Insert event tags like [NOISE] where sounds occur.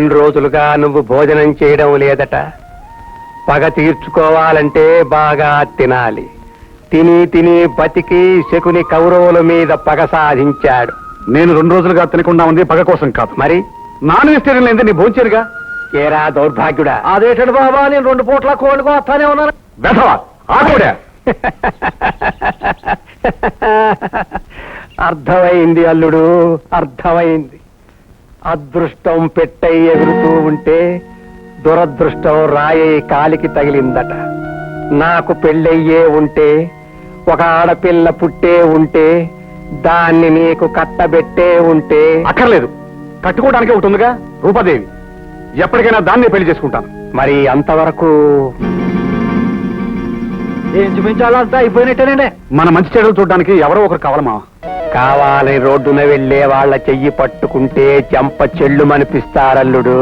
రెండు రోజులుగా నువ్వు భోజనం చేయడం లేదట. పగ తీర్చుకోవాలంటే బాగా తినాలి. తిని తిని బతికి శకుని కౌరవుల మీద పగ సాధించాడు. నేను రెండు రోజులుగా తినకుండా ఉంది పగ కోసం కాదు. మరి? నాన్ వెజిటేరియన్ లేదే నీ భోంచేరుగా ఏరా దౌర్భాగ్యుడా? అదేటండి బాబా నేను రెండు పూట్ల కోళ్ళకు వస్తానే ఉన్నాను. వెధవా [LAUGHS] అర్థమైంది అల్లుడు అర్థమైంది. అదృష్టం పెట్టై ఎగురుతూ ఉంటే దురదృష్టం రాయే కాలికి తగిలిందట. నాకు పెళ్ళయ్యే ఉంటే ఒక ఆడపిల్ల పుట్టే ఉంటే దాన్ని నీకు కట్టబెట్టే ఉంటే. అక్కర్లేదు. కట్టుకోవడానికి ఒకటి ఉందిగా రూపాదేవి. ఎప్పటికైనా దాన్నే పెళ్ళి చేసుకుంటాను. మరి అంతవరకు ఇంచుమించాలంతా అయిపోయినట్టేనండి? మన మంచి చెడులు చూడడానికి ఎవరో ఒకరు కావాలి మావా. కావాలని రోడ్డున వెళ్ళే వాళ్ళ చెయ్యి పట్టుకుంటే చెంప చెల్లుమనిపిస్తారల్లుడు.